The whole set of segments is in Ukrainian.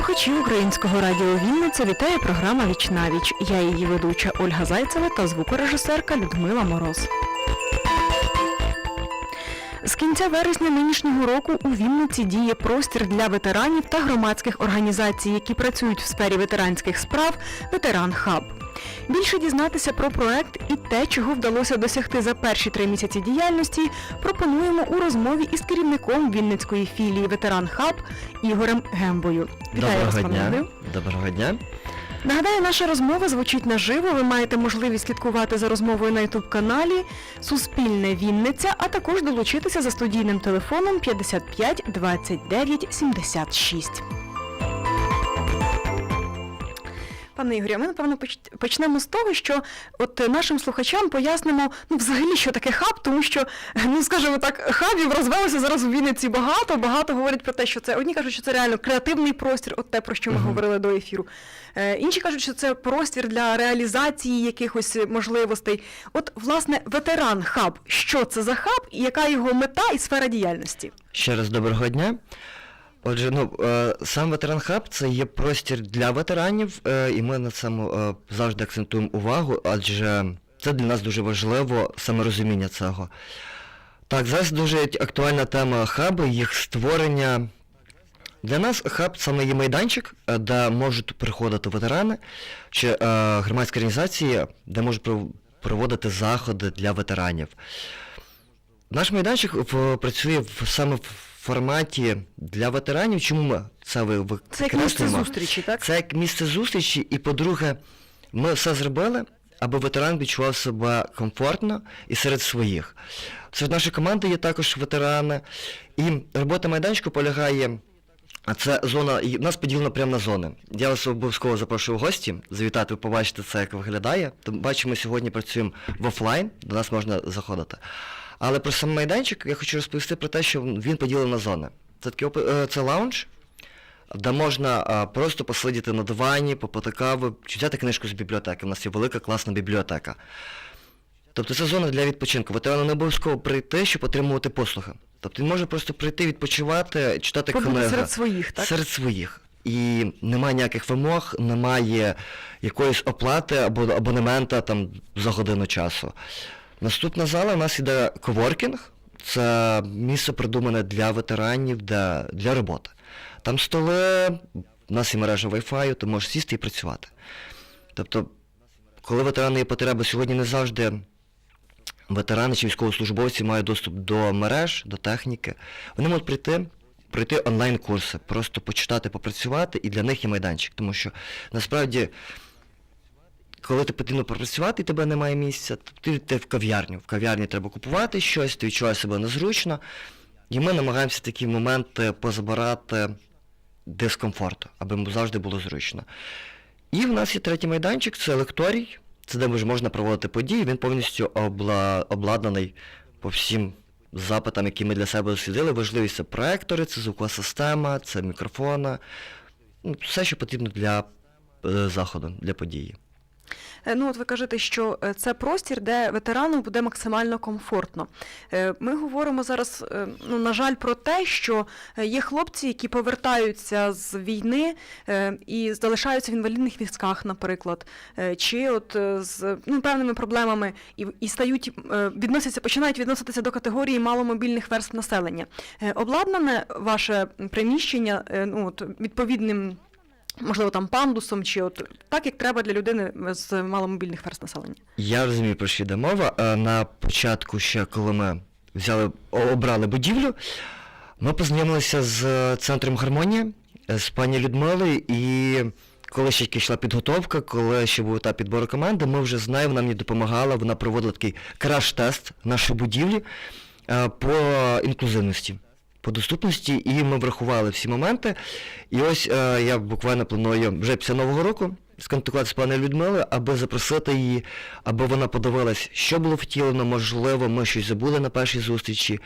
Слухачі українського радіо Вінниця вітає програма Віч на віч. Я її ведуча Ольга Зайцева та звукорежисерка Людмила Мороз. З кінця вересня нинішнього року у Вінниці діє простір для ветеранів та громадських організацій, які працюють в сфері ветеранських справ Ветеран Хаб. Більше дізнатися про проект і те, чого вдалося досягти за перші три місяці діяльності, пропонуємо у розмові із керівником Вінницької філії Ветеран Хаб Ігорем Гембою. Вітаю вас, Доброго пане дня. Ігорю. Доброго дня. Нагадаю, наша розмова звучить наживо. Ви маєте можливість слідкувати за розмовою на youtube каналі Суспільне Вінниця, а також долучитися за студійним телефоном 55 29 76. Пане Ігорі, ми напевно почнемо з того, що от нашим слухачам пояснимо ну взагалі, що таке хаб, тому що ну скажімо так, хабів розвелося зараз у Вінниці багато. Багато говорять про те, що це одні кажуть, що це реально креативний простір, от те про що ми Мгм. говорили до ефіру. Е, інші кажуть, що це простір для реалізації якихось можливостей. От, власне, ветеран хаб. Що це за хаб, і яка його мета і сфера діяльності? Ще раз доброго дня. Отже, ну е, сам ветеран хаб це є простір для ветеранів, е, і ми на цьому е, завжди акцентуємо увагу, адже це для нас дуже важливо саме розуміння цього. Так, зараз дуже актуальна тема хаби, їх створення. Для нас хаб саме є майданчик, де можуть приходити ветерани чи громадські організації, де можуть проводити заходи для ветеранів. Наш майданчик працює саме в форматі для ветеранів. Чому ми це ви, ви Це як місце зустрічі, так? Це як місце зустрічі, і по-друге, ми все зробили, аби ветеран відчував себе комфортно і серед своїх. Серед нашої команди є також ветерани, і робота майданчику полягає. А це зона, і нас поділена прямо на зони. Я вас обов'язково запрошую в гості, завітати, ви побачите це, як виглядає. То бачимо, сьогодні працюємо в офлайн, до нас можна заходити. Але про сам майданчик я хочу розповісти про те, що він поділений на зони. Це такий е, це лаунж, де можна просто посидіти на дивані, попити каву, чи взяти книжку з бібліотеки. У нас є велика класна бібліотека. Тобто це зона для відпочинку. Ветерану не обов'язково прийти, щоб отримувати послуги. Тобто він може просто прийти, відпочивати, читати Побути книги. серед своїх, так? Серед своїх. І немає ніяких вимог, немає якоїсь оплати або абонемента там за годину часу. Наступна зала у нас іде коворкінг. Це місце придумане для ветеранів, для, для роботи. Там столи, у нас є мережа Wi-Fi, ти можеш сісти і працювати. Тобто, коли ветерани є потреби, сьогодні не завжди ветерани чи військовослужбовці мають доступ до мереж, до техніки. Вони можуть прийти, пройти онлайн-курси, просто почитати, попрацювати, і для них є майданчик. Тому що насправді, коли ти потрібно попрацювати і тебе немає місця, то ти йти в кав'ярню. В кав'ярні треба купувати щось, ти відчуваєш себе незручно. І ми намагаємося такі моменти позабирати дискомфорту, аби завжди було зручно. І в нас є третій майданчик, це лекторій. Це де можна проводити події, він повністю обла... обладнаний по всім запитам, які ми для себе дослідили. Важливість це проектори, це звукова система, це мікрофона. Ну, все, що потрібно для е, заходу, для події. Е, Ну, от ви кажете, що е, це простір, де ветерану буде максимально комфортно. Е, Ми говоримо зараз, ну, на жаль, про те, що є хлопці, які повертаються з війни і залишаються в інвалідних візках, наприклад, чи от з ну, певними проблемами і, і стають, відносяться, починають відноситися до категорії маломобільних верств населення. Обладнане ваше приміщення ну, от, відповідним можливо, там пандусом, чи от так, як треба для людини з маломобільних верст населення. Я розумію, про що йде мова. Е, На початку ще, коли ми взяли, обрали будівлю, ми познайомилися з е, центром гармонія, е, з пані Людмилою, і коли ще йшла підготовка, коли ще був етап підбору команди, ми вже з нею, вона мені допомагала, вона проводила такий краш-тест нашої будівлі по інклюзивності. По доступності, і ми врахували всі моменти. І ось е, я буквально планую вже після Нового року сконтактувати з паною Людмилою, аби запросити її, аби вона подивилась, що було втілено, можливо, ми щось забули на першій зустрічі,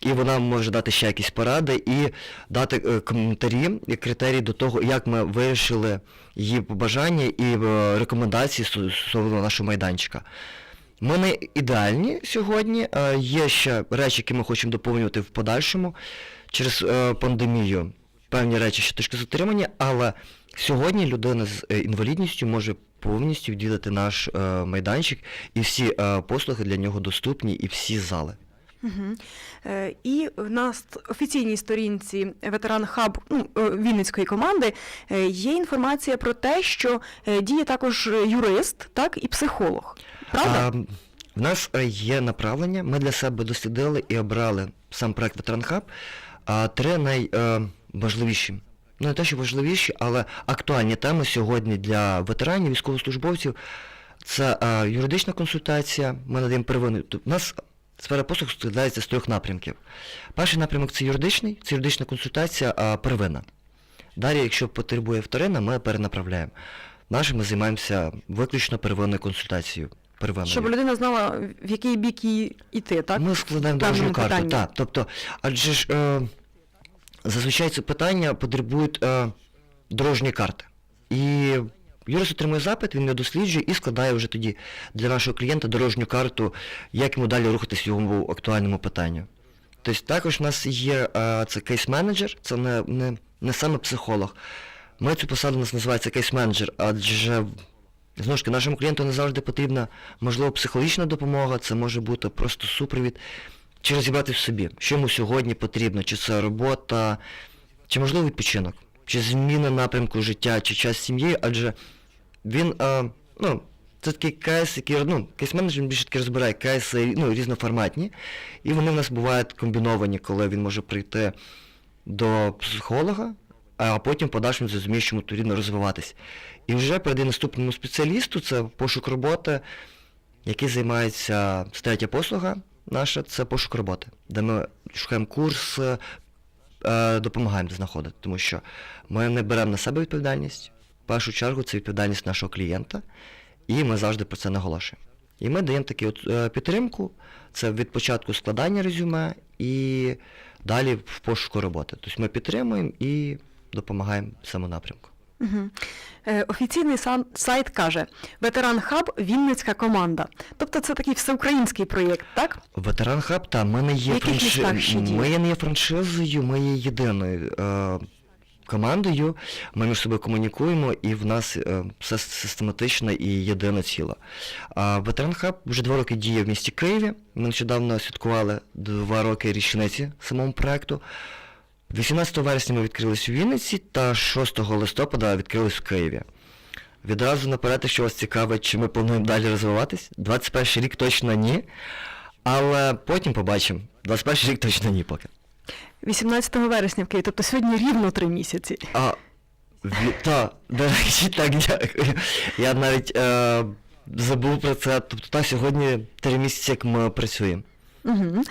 і вона може дати ще якісь поради і дати е, коментарі і критерії до того, як ми вирішили її побажання і е, рекомендації стосовно нашого майданчика. Ми не ідеальні сьогодні. е, Є ще речі, які ми хочемо доповнювати в подальшому через е, пандемію. певні речі, що точки затримання, але сьогодні людина з е, інвалідністю може повністю відвідати наш майданчик, і всі послуги для нього доступні, і всі зали. Угу. І на ст- офіційній сторінці ветеран хаб ну, Вінницької команди є інформація про те, що діє також юрист, так і психолог. Правда? А, в нас е, є направлення, ми для себе дослідили і обрали сам проект а три найважливіші. Ну, не те, що важливіші, але актуальні теми сьогодні для ветеранів, військовослужбовців. Це е, юридична консультація, ми надаємо первинну. У нас сфера послуг складається з трьох напрямків. Перший напрямок це юридичний, це юридична консультація, а первинна. Далі, якщо потребує вторинна, ми перенаправляємо. Нашим ми займаємося виключно первинною консультацією. Первинною. Щоб людина знала, в який бік їй іти, так? Ми складаємо дорожню карту. Так, тобто, адже ж е, зазвичай це питання потребують е, дорожньої карти. І юрист отримує запит, він його досліджує і складає вже тоді для нашого клієнта дорожню карту, як йому далі рухатись в його актуальному питанню. Тобто також у нас є е, це кейс-менеджер, це не, не, не саме психолог. Ми цю посаду у нас називається кейс-менеджер, адже знову ж таки нашому клієнту не завжди потрібна, можливо, психологічна допомога, це може бути просто супровід, чи розібрати в собі, що йому сьогодні потрібно, чи це робота, чи можливо відпочинок, чи зміна напрямку життя, чи час з сім'єю, адже він, е, ну, це такий кейс, який, ну, кейс-менеджер більше таки розбирає кейси, ну, різноформатні, і вони в нас бувають комбіновані, коли він може прийти до психолога, а потім в подальшому зрозуміє, що йому потрібно розвиватись. І вже передає наступному спеціалісту, це пошук роботи, який займається третя послуга наша, це пошук роботи, де ми шукаємо курс, е, допомагаємо знаходити, тому що ми не беремо на себе відповідальність. В першу чергу це відповідальність нашого клієнта, і ми завжди про це наголошуємо. І ми даємо таку е, підтримку, це від початку складання резюме і далі в пошуку роботи. Тобто ми підтримуємо і допомагаємо цьому напрямку. Угу. Е, офіційний сайт каже: Ветеран Хаб Вінницька команда. Тобто це такий всеукраїнський проєкт, так? Ветеран Хаб, та ми не є діє? Ми не є франшизою, ми є єдиною е, командою. Ми між собою комунікуємо і в нас е, все систематично і єдине ціло. А Ветеран Хаб вже два роки діє в місті Києві. Ми нещодавно святкували два роки річниці самому проекту. 18 вересня ми відкрились у Вінниці та 6 листопада відкрились в Києві. Відразу наперед, якщо вас цікавить, чи ми плануємо далі розвиватись. 21 рік точно ні. Але потім побачимо. 21 рік точно ні поки. 18 вересня в Києві, тобто сьогодні рівно три місяці. А, та, до речі, так, дякую. Я навіть е, забув про це. Тобто та сьогодні три місяці, як ми працюємо. Угу.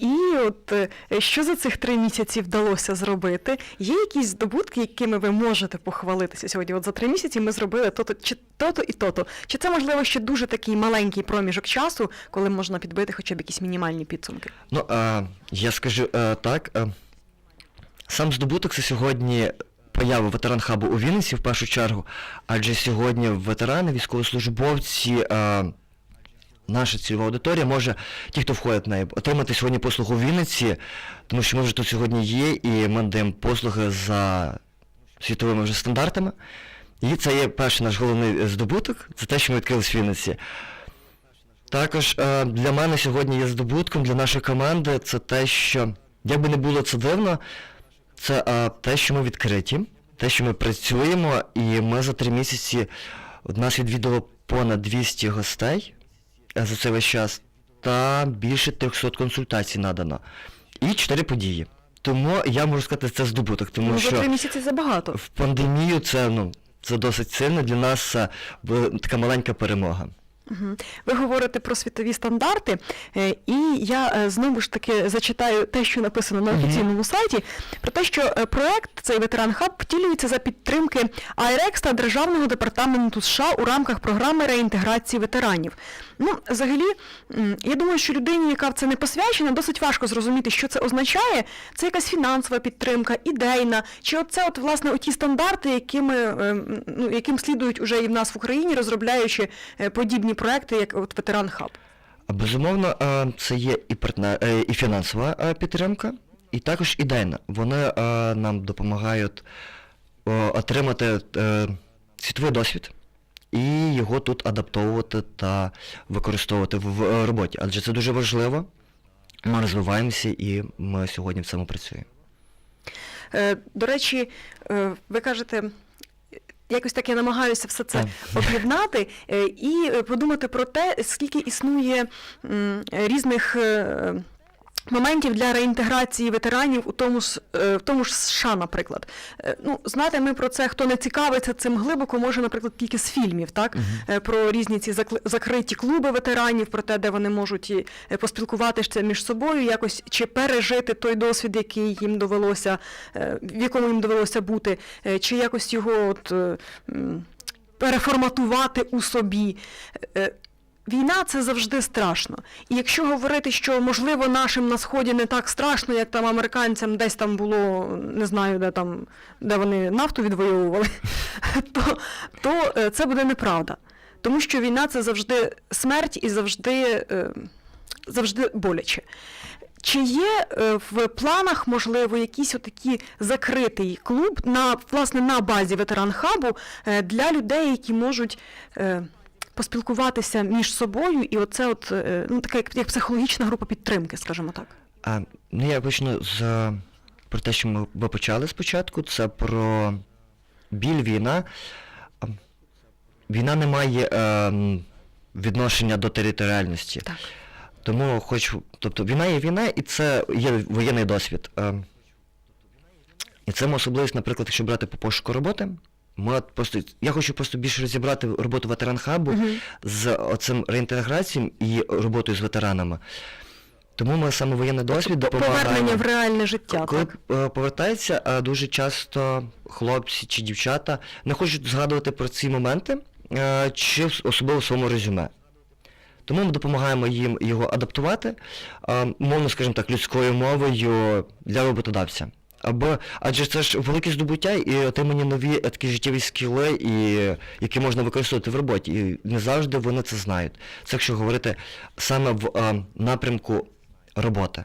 І от е, що за цих три місяці вдалося зробити? Є якісь здобутки, якими ви можете похвалитися сьогодні? От за три місяці ми зробили то-то, чи то-то і то-то. Чи це можливо ще дуже такий маленький проміжок часу, коли можна підбити хоча б якісь мінімальні підсумки? Ну, е, я скажу е, так. Е, сам здобуток це сьогодні поява ветеран хабу у Вінниці в першу чергу, адже сьогодні ветерани, військовослужбовці, е, наша цільова аудиторія може, ті, хто входить в неї, отримати сьогодні послугу в Вінниці, тому що ми вже тут сьогодні є і ми даємо послуги за світовими вже стандартами. І це є перший наш головний е, здобуток, це те, що ми відкрились в Вінниці. Також е, для мене сьогодні є здобутком для нашої команди це те, що, як би не було це дивно, це е, те, що ми відкриті, те, що ми працюємо, і ми за три місяці от нас відвідало понад 200 гостей за цей весь час, та більше 300 консультацій надано. І 4 події. Тому я можу сказати, це здобуток, тому ну, за що три місяці забагато. в пандемію це, ну, це досить сильно для нас така маленька перемога. Ви говорите про світові стандарти, е, і я е, знову ж таки зачитаю те, що написано на офіційному сайті, про те, що е, проект цей ветеран хаб втілюється за підтримки АРЕКС та Державного департаменту США у рамках програми реінтеграції ветеранів. Ну, взагалі, я думаю, що людині, яка в це не посвячена, досить важко зрозуміти, що це означає. Це якась фінансова підтримка, ідейна, чи от це от власне оті стандарти, якими е, ну, яким слідують уже і в нас в Україні, розробляючи е, подібні проекти, як от ветеран хаб. Безумовно, е, це є і партнер, е, і фінансова підтримка, і також ідейна. Вони нам допомагають отримати світовий досвід і його тут адаптовувати та використовувати в, в роботі. Адже це дуже важливо. Ми розвиваємося і ми сьогодні в цьому працюємо. Е, До речі, е, ви кажете. Якось так я намагаюся все це об'єднати е, і е, подумати про те, скільки існує різних е, моментів для реінтеграції ветеранів у тому ж, е, в тому ж США, наприклад. Е, Ну, знати ми про це, хто не цікавиться цим глибоко, може, наприклад, тільки з фільмів, так? Е, Про різні ці закриті клуби ветеранів, про те, де вони можуть поспілкуватися між собою, якось чи пережити той досвід, який їм довелося, в якому їм довелося бути, чи якось його от, переформатувати у собі. Війна це завжди страшно. І якщо говорити, що можливо нашим на сході не так страшно, як там американцям десь там було, не знаю, де там, де вони нафту відвоювали, то, то е, це буде неправда. Тому що війна це завжди смерть і завжди, е, завжди боляче. Чи є е, в планах, можливо, якийсь отакий закритий клуб на власне на базі ветеран хабу для людей, які можуть поспілкуватися між собою, і оце от е, ну така як, як психологічна група підтримки, скажімо так. А, ну я почну з про те, що ми ви почали спочатку, це про біль війна. Війна не має е, відношення до територіальності. Так. Тому хочу, тобто війна є війна, і це є воєнний досвід. Е, І це особливість, наприклад, якщо брати по пошуку роботи. Ми от просто, я хочу просто більше розібрати роботу ветеран хабу Мгм. з оцим реінтеграцією і роботою з ветеранами. Тому ми саме воєнний досвід допомагаємо. Повернення в реальне життя, Коли так. е, повертається, е, дуже часто хлопці чи дівчата не хочуть згадувати про ці моменти, е, чи особливо в своєму резюме. Тому ми допомагаємо їм його адаптувати, мовно, скажімо так, людською мовою для роботодавця. Або, адже це ж велике здобуття і отримані нові е, такі життєві скіли, і, які можна використовувати в роботі. І не завжди вони це знають. Це якщо говорити саме в е, напрямку роботи.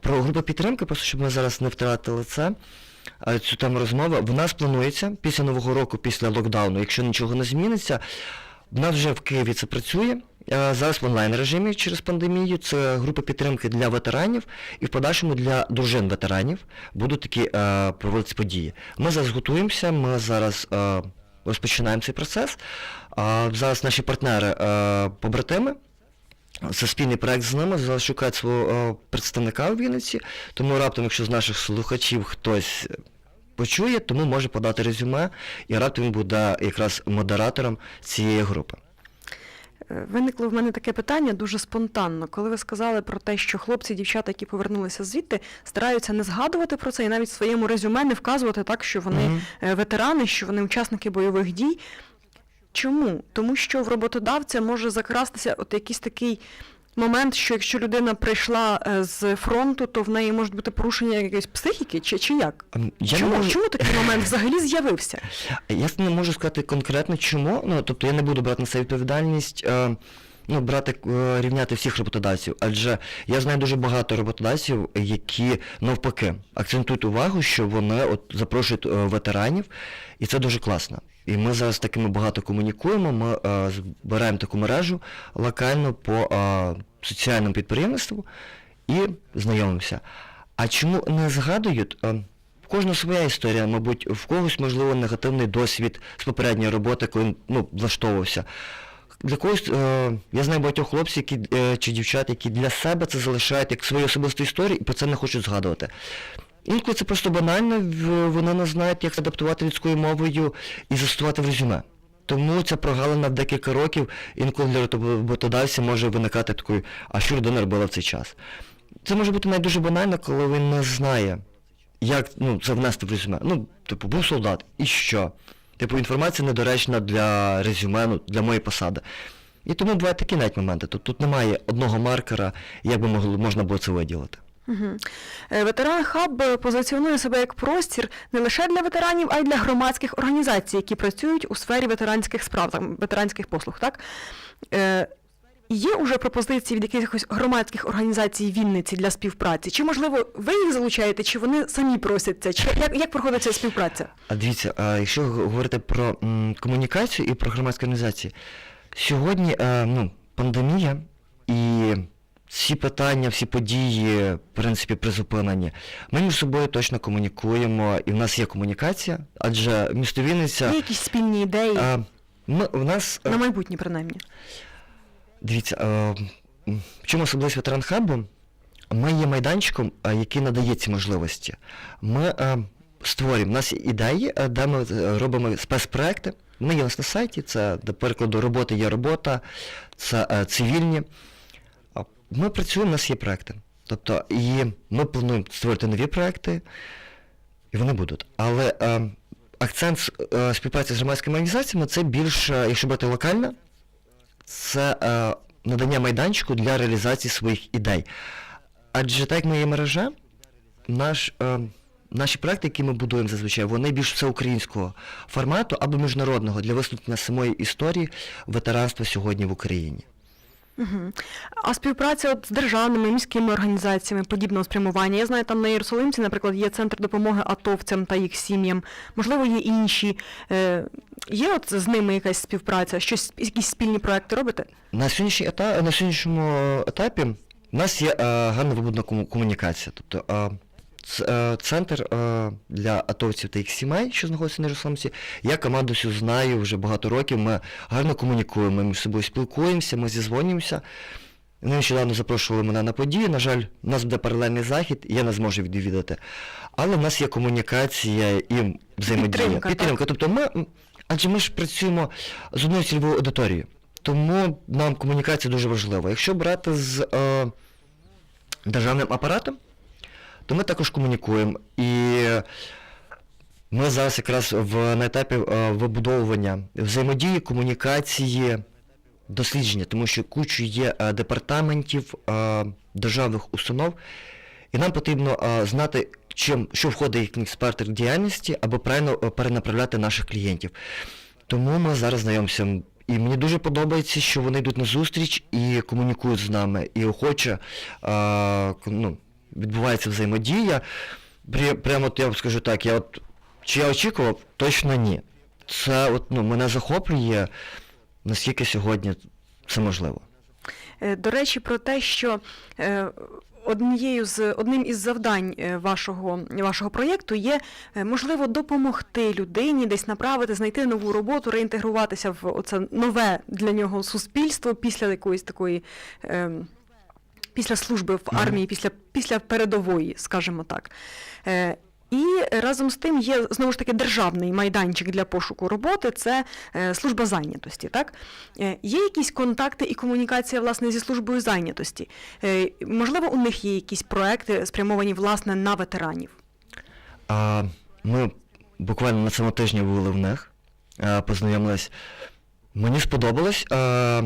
Про групу підтримки, просто щоб ми зараз не втратили це, е, цю тему розмови, в нас планується після Нового року, після локдауну, якщо нічого не зміниться, в нас вже в Києві це працює. е, Зараз в онлайн режимі через пандемію. Це групи підтримки для ветеранів і в подальшому для дружин ветеранів будуть такі е, проводитися події. Ми зараз готуємося, ми зараз е, розпочинаємо цей процес. А зараз наші партнери е, побратими. Це спільний проект з ними, зараз шукають свого е, представника у Вінниці, тому раптом, якщо з наших слухачів хтось почує, тому може подати резюме, і раптом він буде якраз модератором цієї групи. Е, Виникло в мене таке питання дуже спонтанно. Коли ви сказали про те, що хлопці дівчата, які повернулися звідти, стараються не згадувати про це і навіть в своєму резюме не вказувати так, що вони Мгм. е, ветерани, що вони учасники бойових дій. Чому? Тому що в роботодавця може закрастися от якийсь такий момент, що якщо людина прийшла е, з фронту, то в неї можуть бути порушення якоїсь психіки, чи, чи як? Ем, Я чому, не можу, чому такий момент взагалі з'явився? я не можу сказати конкретно чому, ну тобто я не буду брати на себе відповідальність. Е, Ну, брати, е, рівняти всіх роботодавців, адже я знаю дуже багато роботодавців, які навпаки акцентують увагу, що вони от запрошують ветеранів, і це дуже класно. І ми зараз такими багато комунікуємо. Ми е, збираємо таку мережу локально по е, соціальному підприємству і знайомимося. А чому не згадують? Е, в кожного своя історія, мабуть, в когось, можливо, негативний досвід з попередньої роботи, коли ну, влаштовувався. Для когось, е, я знаю багатьох хлопців які, е, чи дівчат, які для себе це залишають як свою особисту історію і про це не хочуть згадувати. Інколи це просто банально, вони не знають, як адаптувати людською мовою і застосувати в резюме. Тому ця прогалина в декілька років інколи для роботодавця може виникати такою, а що людина робила в цей час. Це може бути навіть дуже банально, коли він не знає, як ну, це внести в резюме. Ну, типу, був солдат, і що? Типу, інформація недоречна для резюме, ну, для моєї посади. І тому бувають такі навіть моменти. Тут, тут немає одного маркера, як би могло, можна було це виділити. Угу. Ветеран Хаб е, позиціонує себе як простір не лише для ветеранів, а й для громадських організацій, які працюють у сфері ветеранських справ, там, ветеранських послуг. Так? Е, Є уже пропозиції від якихось громадських організацій Вінниці для співпраці? Чи можливо ви їх залучаєте, чи вони самі просяться? Чи як, як проходить ця співпраця? А дивіться, а якщо говорити про комунікацію і про громадські організації, сьогодні е, ну, пандемія і всі питання, всі події, в принципі, призупинені. Ми між собою точно комунікуємо, і в нас є комунікація, адже місто Вінниця. Є якісь спільні ідеї е, ми, в нас е, на майбутнє, принаймні? Дивіться, е, в чому особливість ветеран хабу? Ми є майданчиком, е, який надає ці можливості. Ми е, створюємо, у нас є ідеї, е, де ми е, робимо спецпроекти. Ми є у нас на сайті, це, до прикладу, робота є робота, це е, цивільні. Ми працюємо, у нас є проекти. Тобто, і ми плануємо створити нові проекти, і вони будуть. Але е, акцент е, співпраці з громадськими організаціями це більш, е, якщо брати локально, це е, надання майданчику для реалізації своїх ідей. Адже так як ми є мережа, наш, е, наші проекти, які ми будуємо зазвичай, вони більш всеукраїнського формату або міжнародного для висвітлення самої історії ветеранства сьогодні в Україні. А співпраця от з державними міськими організаціями подібного спрямування. Я знаю, там на Єрусалимці, наприклад, є центр допомоги атовцям та їх сім'ям. Можливо, є інші. Е, є от з ними якась співпраця? Щось, якісь спільні проекти робите? На сьогоднішній етап на сьогоднішньому етапі в нас є е, гарна вибудна кому- комунікація. Тобто е, центр е, для атовців та їх сімей, що знаходиться на Єрусалимці, я команду цю знаю вже багато років. Ми гарно комунікуємо, ми між собою спілкуємося, ми зізвонюємося. Вони нещодавно запрошували мене на подію. На жаль, у нас буде паралельний захід, і я не зможу відвідати. Але в нас є комунікація і взаємодія. Підтримка, так. Тобто ми, адже ми ж працюємо з одною цільовою аудиторією. Тому нам комунікація дуже важлива. Якщо брати з е, державним апаратом, то ми також комунікуємо. І ми зараз якраз в, на етапі е, вибудовування взаємодії, комунікації, дослідження, тому що кучу є е, департаментів е, державних установ, і нам потрібно знати, чим, що входить їхній спектр діяльності, або правильно перенаправляти наших клієнтів. Тому ми зараз знайомимося. І мені дуже подобається, що вони йдуть на зустріч і комунікують з нами, і охоче е, ну, відбувається взаємодія. Пря- Прямо от я вам скажу так, я от чи я очікував, точно ні. Це от, ну, мене захоплює, наскільки сьогодні це можливо. Е, До речі, про те, що е, однією з одним із завдань е, вашого, вашого проєкту є можливо допомогти людині десь направити, знайти нову роботу, реінтегруватися в оце нове для нього суспільство після якоїсь такої. Е, Після служби в армії, після, після передової, скажімо так. Е, і разом з тим є знову ж таки державний майданчик для пошуку роботи, це е, служба зайнятості. Так? Е, Є якісь контакти і комунікація власне зі службою зайнятості? Е, Можливо, у них є якісь проекти, спрямовані власне на ветеранів? А, ми буквально на цьому тижні були в них, а, познайомились. Мені сподобалось а,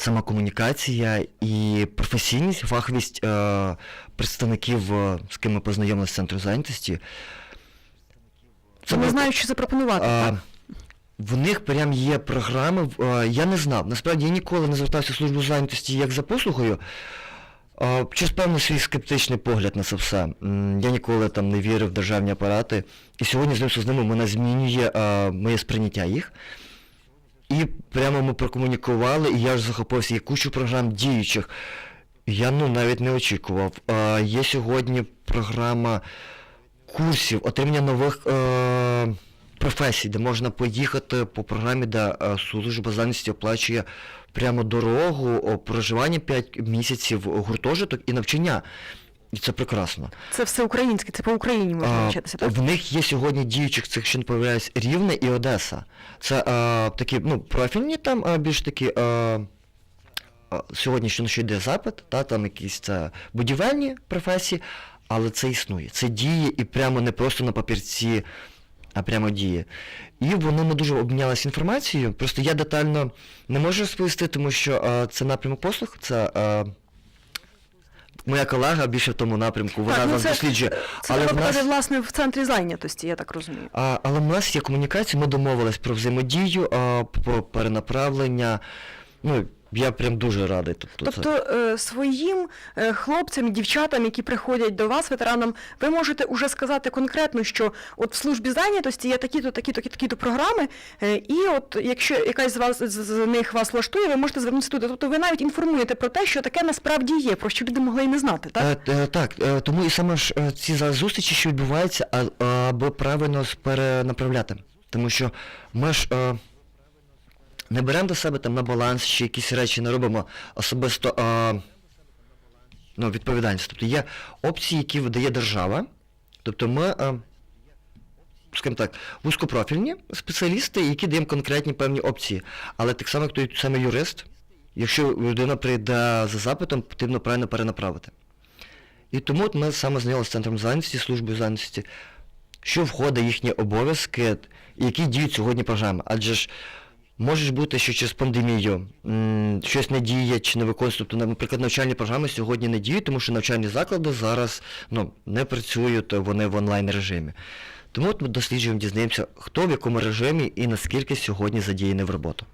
сама комунікація і професійність, фаховість а, представників, а, з ким ми познайомилися з центру зайнятості. Вони було- знають, що запропонувати. а, так? в них прям є програми, а, я не знав. Насправді я ніколи не звертався в службу зайнятості як за послугою. А, Через певний свій скептичний погляд на це все. Я ніколи там не вірив в державні апарати. І сьогодні знайомство з ними мене змінює а, моє сприйняття їх. І прямо ми прокомунікували, і я ж захопився, є кучу програм діючих. Я ну навіть не очікував. А, є сьогодні програма курсів, отримання нових е, професій, де можна поїхати по програмі, де е, служба зайнятості оплачує прямо дорогу, проживання 5 місяців гуртожиток і навчання. І це прекрасно. Це все українське, це по Україні можна навчатися. Так? В них є сьогодні діючих цих, що не появляюсь, Рівне і Одеса. Це е, такі, ну, профільні там е, більш такі. Е, сьогодні що на що йде запит, та, там якісь це будівельні професії, але це існує. Це діє і прямо не просто на папірці, а прямо діє. І вони не дуже обмінялися інформацією. Просто я детально не можу розповісти, тому що е, це напрямок послуг, це. Е, Моя колега більше в тому напрямку, вона Так, ну це- досліджує. Це але треба в нас... власне, в центрі зайнятості, я так розумію. А, але в нас є комунікація, ми домовились про взаємодію, а, про перенаправлення. Ну, я прям дуже радий. Тобто, Тобто е, своїм е, хлопцям і дівчатам, які приходять до вас, ветеранам, ви можете уже сказати конкретно, що от в службі зайнятості є такі-то, такі-то, такі-то програми, е, і от якщо якась з вас з, з них вас влаштує, ви можете звернутися туди. Тобто ви навіть інформуєте про те, що таке насправді є, про що люди могли і не знати, так? Е, е, так, е, тому і саме ж е, ці зустрічі, що відбуваються, а- аби правильно перенаправляти. Тому що ми ж е, не беремо до себе там на баланс, чи якісь речі не робимо особисто е, ну, відповідальність. Тобто є опції, які видає держава. Тобто ми, е, скажімо так, вузькопрофільні спеціалісти, які даємо конкретні певні опції. Але так само, як той самий юрист, якщо людина прийде за запитом, потрібно правильно перенаправити. І тому от ми саме знайомилися з центром зайнятості, службою зайнятості, що входить їхні обов'язки, які діють сьогодні програми. Адже ж може бути, що через пандемію щось не діє чи не виконується. Тобто, наприклад, навчальні програми сьогодні не діють, тому що навчальні заклади зараз ну, не працюють, вони в онлайн режимі. Тому от ми досліджуємо, дізнаємося, хто в якому режимі і наскільки сьогодні задіяний в роботу.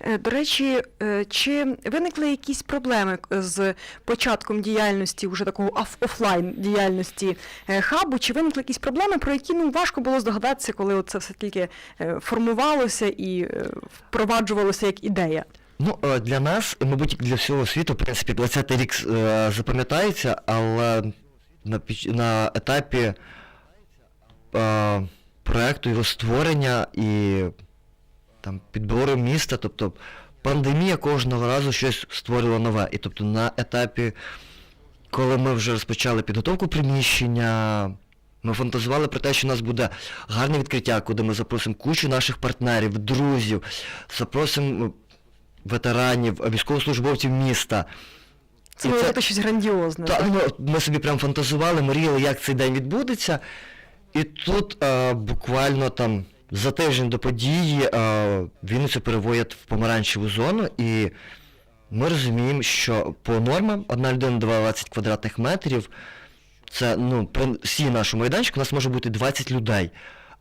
Е, До речі, е, чи виникли якісь проблеми з початком діяльності, вже такого офлайн діяльності е, хабу? Чи виникли якісь проблеми, про які ну важко було здогадатися, коли це все тільки е, формувалося і е, впроваджувалося як ідея? Ну, е, для нас, мабуть, для всього світу, в принципі, 20-й рік е, запам'ятається, але на, на етапі е, проекту його створення і там, підбору міста, тобто пандемія кожного разу щось створила нове. І тобто на етапі, коли ми вже розпочали підготовку приміщення, ми фантазували про те, що у нас буде гарне відкриття, куди ми запросимо кучу наших партнерів, друзів, запросимо ветеранів, військовослужбовців міста. Це має це- щось грандіозне. Та, так? ну, ми собі прям фантазували, мріяли, як цей день відбудеться. І тут е, буквально там за тиждень до події е, Вінницю переводять в помаранчеву зону, і ми розуміємо, що по нормам одна людина 20 квадратних метрів, це ну, при всій нашому майданчику у нас може бути 20 людей,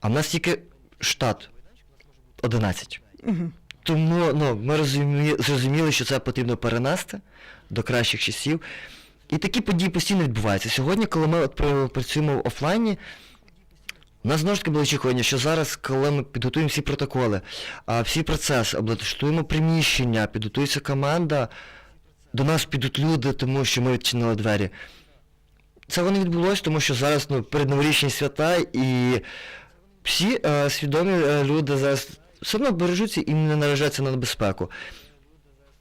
а в нас тільки штат 11. Мгм. Тому ну, ми розумі... зрозуміли, що це потрібно перенести до кращих часів. І такі події постійно відбуваються. Сьогодні, коли ми от працюємо в офлайні, у нас знову ж таки було очікування, що зараз, коли ми підготуємо всі протоколи, всі процеси, облаштуємо приміщення, підготується команда, до нас підуть люди, тому що ми відчинили двері. Це воно відбулося, тому що зараз ну, передноворічні свята і всі е, свідомі е, люди зараз все одно бережуться і не наражаються на небезпеку.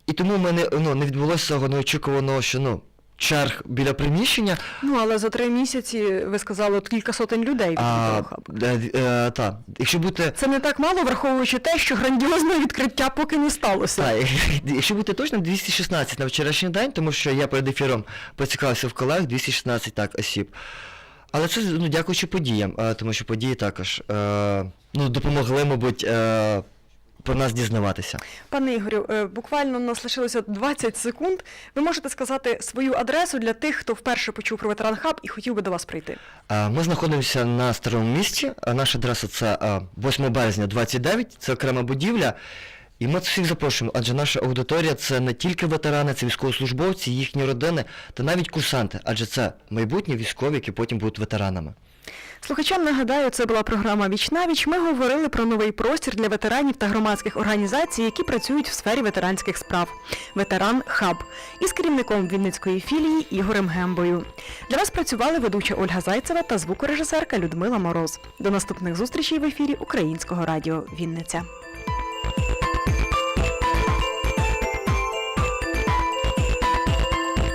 І тому в мене ну, не відбулося цього неочікуваного, що ну, черг біля приміщення, Ну, але за три місяці ви сказали от кілька сотень людей а, відвідало хаб. е, е, та, якщо бути Це не так мало, враховуючи те, що грандіозне відкриття поки не сталося. Так, якщо бути точним, 216 на вчорашній день, тому що я перед ефіром поцікавився в колег, 216 так осіб. Але це ну, дякуючи подіям, е, тому що події також е, ну, допомогли, мабуть, е, про нас дізнаватися. Пане Ігорю, е, буквально у нас лишилося 20 секунд. Ви можете сказати свою адресу для тих, хто вперше почув про ветеран хаб і хотів би до вас прийти. Е, Ми знаходимося на старому місці. е, Наша адреса це е, 8 березня 29, це окрема будівля. І ми всіх запрошуємо, адже наша аудиторія це не тільки ветерани, це військовослужбовці, їхні родини та навіть курсанти, адже це майбутні військові, які потім будуть ветеранами. Слухачам нагадаю, це була програма Вічнавіч. віч. Ми говорили про новий простір для ветеранів та громадських організацій, які працюють в сфері ветеранських справ. Ветеран Хаб із керівником Вінницької філії Ігорем Гембою. Для вас працювали ведуча Ольга Зайцева та звукорежисерка Людмила Мороз. До наступних зустрічей в ефірі Українського радіо Вінниця.